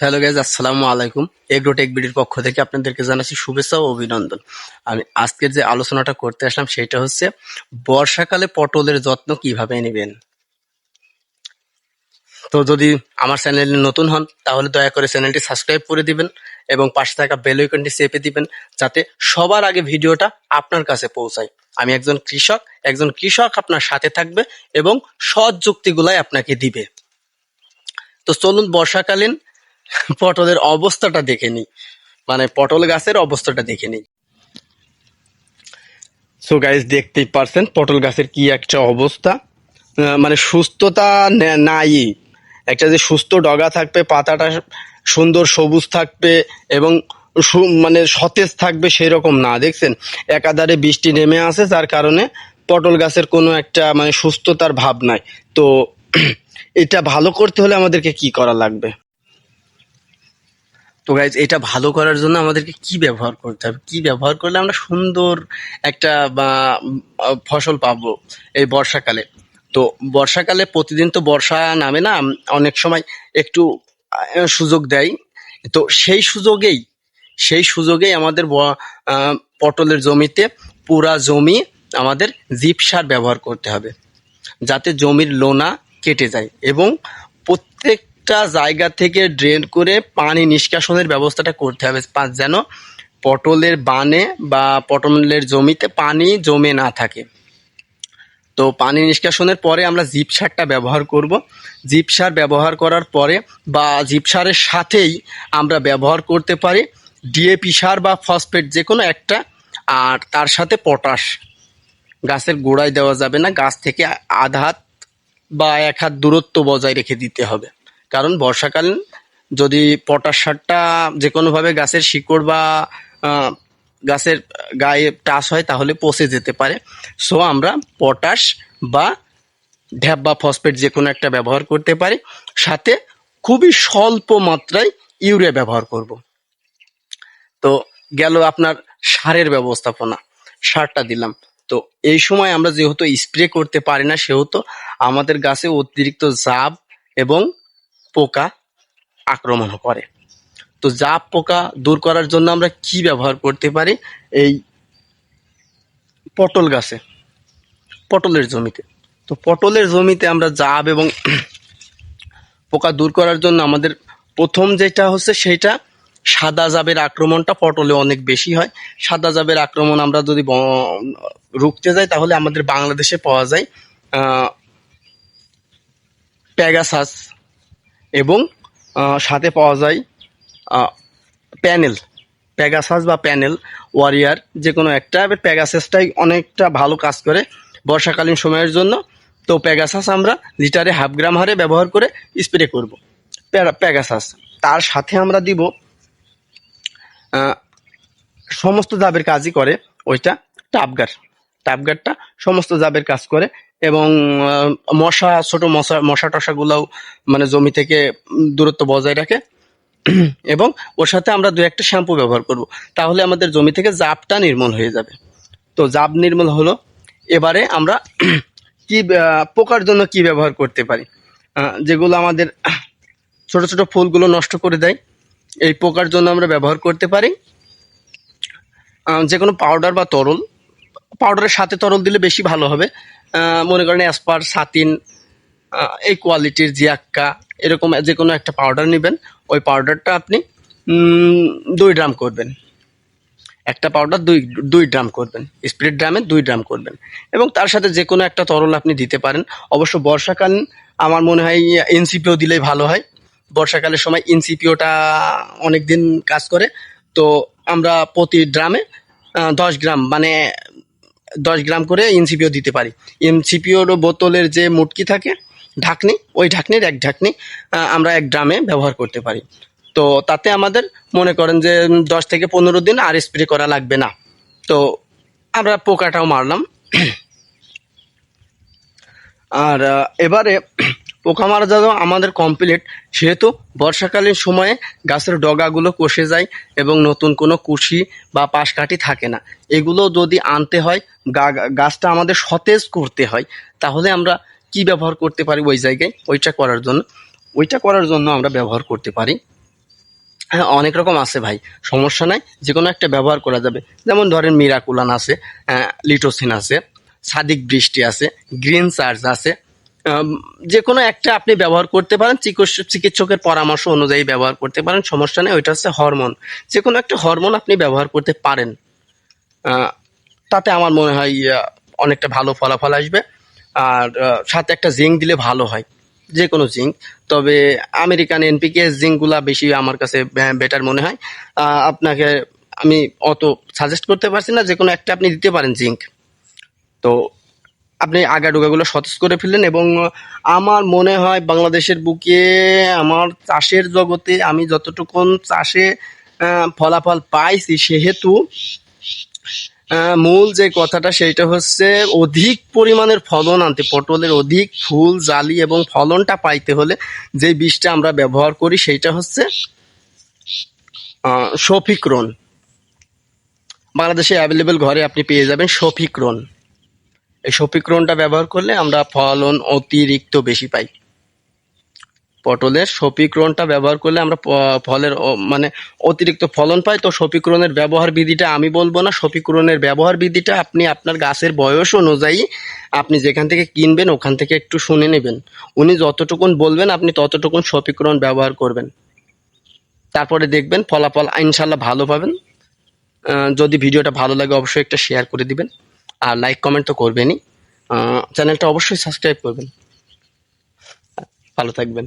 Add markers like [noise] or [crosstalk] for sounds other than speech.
Hello guys আসসালামু আলাইকুম। Agrotech বিডির পক্ষ থেকে আপনাদেরকে জানাচ্ছি শুভেচ্ছা ও অভিনন্দন। আমি আজকের যে আলোচনাটা করতে আসলাম, সেটা হচ্ছে বর্ষাকালে পটলের যত্ন কীভাবে নেবেন? তো যদি আমার চ্যানেলে নতুন হন, তাহলে দয়া করে চ্যানেলটি সাবস্ক্রাইব করে দিবেন এবং পাশে থাকা বেল আইকনটি চেপে দিবেন, যাতে সবার আগে ভিডিওটা আপনার কাছে পৌঁছায়। আমি একজন কৃষক একজন কৃষক আপনার সাথে থাকবে এবং সৎ যুক্তিগুলাই আপনাকে দিবে। তো চলুন বর্ষাকালীন পটলের অবস্থাটা দেখে নিই। মানে পটল গাছের অবস্থাটা দেখে নিই। সো গাইজ দেখতেই পারছেন পটল গাছের কি একটা অবস্থা। মানে সুস্থতা নাই। একটা যে সুস্থ ডগা থাকবে, পাতাটা সুন্দর সবুজ থাকবে এবং মানে সতেজ থাকবে সেই রকম না, দেখছেন? একাধারে বৃষ্টি নেমে আসে, যার কারণে পটল গাছের কোনো একটা মানে সুস্থতার ভাব নাই। তো [clears throat] এটা ভালো করতে হলে আমাদেরকে কি করা লাগবে? তো গাইজ এটা ভালো করার জন্য আমাদেরকে কি ব্যবহার করতে হবে? কি ব্যবহার করলে আমরা সুন্দর একটা ফসল পাবো এই বর্ষাকালে? তো বর্ষাকালে প্রতিদিন তো বর্ষা নামে না, অনেক সময় একটু সুযোগ দেয়। তো সেই সুযোগেই সেই সুযোগেই আমাদের পটলের জমিতে পুরা জমি আমাদের জিপ সার ব্যবহার করতে হবে। যাতে জমির লোনা কেটে যায় এবং প্রত্যেকটা জায়গা থেকে ড্রেন করে পানি নিষ্কাশনের ব্যবস্থাটা করতে হবে যেন পটলের বানে বা পটলের জমিতে পানি জমে না থাকে। তো পানি নিষ্কাশনের পরে আমরা জিপ সারটা ব্যবহার করব। জিপ সার ব্যবহার করার পরে বা জিপ সারের সাথেই আমরা ব্যবহার করতে পারি ডিএপি সার বা ফসফেট যে কোনো একটা, আর তার সাথে পটাশ গাছের গোড়ায় দেওয়া যাবে না, গাছ থেকে আধা হাত বা এক হাত দূরত্ব বজায় রেখে দিতে হবে। কারণ বর্ষাকালীন যদি পটাশ সারটা যে কোনোভাবে গাছের শিকড় বা গাছের গায়ে টাচ হয় তাহলে পচে যেতে পারে। সো আমরা পটাশ বা ঢ্যাপ বা ফসফেট যে কোনো একটা ব্যবহার করতে পারি। সাথে খুবই স্বল্প মাত্রায় ইউরিয়া ব্যবহার করব। তো, গেল আপনার সারের ব্যবস্থাপনা। সারটা দিলাম। তো, এই সময় আমরা যেহেতু স্প্রে করতে পারি না, সেহেতু আমাদের গাছে অতিরিক্ত জাব এবং পোকা আক্রমণ করে। তো জাব পোকা দূর করার জন্য আমরা কি ব্যবহার করতে পারি? এই পটল গাছে, পটলের জমিতে। তো পটলের জমিতে আমরা জাব এবং [clears throat] পোকা দূর করার জন্য আমাদের প্রথম যেটা হচ্ছে সেটা সাদা জাবের আক্রমণটা পটলে অনেক বেশি হয়। সাদা জাবের আক্রমণ আমরা যদি রুখতে যাই তাহলে আমাদের বাংলাদেশে পাওয়া যায় প্যাগাসাস এবং সাথে পাওয়া যায় প্যানেল প্যাগাসাস বা প্যানেল, ওয়ারিয়ার যে কোনো একটা প্যাগাসাসটাই অনেকটা ভালো কাজ করে বর্ষাকালীন সময়ের জন্য। তো প্যাগাসাস আমরা লিটারে হাফ গ্রাম হারে ব্যবহার করে স্প্রে করব। প্যাগাসাস তার সাথে আমরা দিব সমস্ত দাবের কাজই করে ওইটা টাপগার। টাপগারটা সমস্ত জাবের কাজ করে এবং মশা, ছোট মশা মশা টশাগুলোও মানে জমি থেকে দূরত্ব বজায় রাখে। [clears throat] এবং ওর সাথে আমরা দু একটা শ্যাম্পু ব্যবহার করব। তাহলে আমাদের জমি থেকে জাবটা নির্মূল হয়ে যাবে। তো জাব নির্মূল হলো। এবারে আমরা [clears throat] কি পোকার জন্য কি ব্যবহার করতে পারি? যেগুলো আমাদের [clears throat] ছোট ছোট ফুলগুলো নষ্ট করে দেয়, এই পোকার জন্য আমরা ব্যবহার করতে পারি। যে কোনো পাউডার বা তরল পাউডারের সাথে তরল দিলে বেশি ভালো হবে। মনে করেন অ্যাসপার সাতিন এই কোয়ালিটির জিয়াক্কা, এরকম যে কোনো একটা পাউডার নেবেন। ওই পাউডারটা আপনি দুই ড্রাম করবেন। একটা পাউডার দুই দুই ড্রাম করবেন। স্প্রিট ড্রামে দুই ড্রাম করবেন। এবং তার সাথে যে কোনো একটা তরল আপনি দিতে পারেন। অবশ্য বর্ষাকালীন আমার মনে হয় এনসিপিও দিলেই ভালো হয়। বর্ষাকালের সময় এনসিপিওটা অনেক দিন কাজ করে। তো আমরা প্রতি ড্রামে দশ গ্রাম মানে দশ গ্রাম করে এনসিপিও দিতে পারি। এনসিপিওর বোতলের যে মুটকি থাকে, ঢাকনি, ওই ঢাকনির এক ঢাকনি আমরা এক ড্রামে ব্যবহার করতে পারি। তো তাতে আমাদের মনে করেন যে দশ থেকে পনেরো দিন আর স্প্রে করা লাগবে না। তো আমরা পোকাটাও মারলাম। আর এবারে পোকা মারা যাওয়া আমাদের কমপ্লিট সেহেতু বর্ষাকালীন সময়ে গাছের ডগাগুলো কষে যায় এবং নতুন কোনো কুশি বা পাশকাঠি থাকে না। এগুলো যদি আনতে হয় গাছটা আমাদের সতেজ করতে হয়, তাহলে আমরা কি ব্যবহার করতে পারি ওই জায়গায়? ওইটা করার জন্য, ওইটা করার জন্য আমরা ব্যবহার করতে পারি। হ্যাঁ অনেক রকম আছে ভাই, সমস্যা নাই যে কোনো একটা ব্যবহার করা যাবে। যেমন ধরেন মিরাকুলান আছে লিটোসিন আছে, সাদিক বৃষ্টি আছে, গ্রিন চার্জ আছে যে কোনো একটা আপনি ব্যবহার করতে পারেন, চিকিৎস- চিকিৎসকের পরামর্শ অনুযায়ী ব্যবহার করতে পারেন, সমস্যা নেই, ওইটা হচ্ছে হরমোন। যে কোনো একটা হরমোন আপনি ব্যবহার করতে পারেন। তাতে আমার মনে হয় অনেকটা ভালো ফলাফল আসবে। আর সাথে একটা জিঙ্ক দিলে ভালো হয় যে কোনো জিঙ্ক। তবে আমেরিকান এনপিকে জিঙ্কগুলা বেশি আমার কাছে বেটার মনে হয়। আপনাকে আমি অত সাজেস্ট করতে পারছি না যে কোনো একটা আপনি দিতে পারেন জিঙ্ক। তো আপনি আগাডোগাগুলো সতেজ করে ফেললেন এবং আমার মনে হয় বাংলাদেশের বুকে আমার চাষের জগতে আমি যতটুকুন চাষে ফলাফল পাইছি সেহেতু মূল যে কথাটা সেইটা হচ্ছে অধিক পরিমাণের ফলন আনতে পটলের অধিক ফুল জালি এবং ফলনটা পাইতে হলে যে বীজটা আমরা ব্যবহার করি সেইটা হচ্ছে আহ, শফিক্রন বাংলাদেশে অ্যাভেলেবেল ঘরে আপনি পেয়ে যাবেন শফিক্রন এই শফিক্রনটা ব্যবহার করলে আমরা ফলন অতিরিক্ত বেশি পাই। পটলের শফিক্রনটা ব্যবহার করলে আমরা ফলের মানে অতিরিক্ত ফলন পাই। তো শফিক্রনের ব্যবহার বিধিটা আমি বলব না। শফিক্রনের ব্যবহার বিধিটা আপনি আপনার গাছের বয়স অনুযায়ী আপনি যেখান থেকে কিনবেন, ওখান থেকে একটু শুনে নেবেন। উনি যতটুকুন বলবেন, আপনি ততটুকুন শফিক্রন ব্যবহার করবেন। তারপরে দেখবেন ফলাফল ইনশাল্লাহ ভালো পাবেন। যদি ভিডিওটা ভালো লাগে, অবশ্যই একটা শেয়ার করে দিবেন। আর লাইক কমেন্ট তো করবেনই। চ্যানেলটা অবশ্যই সাবস্ক্রাইব করবেন। ভালো থাকবেন।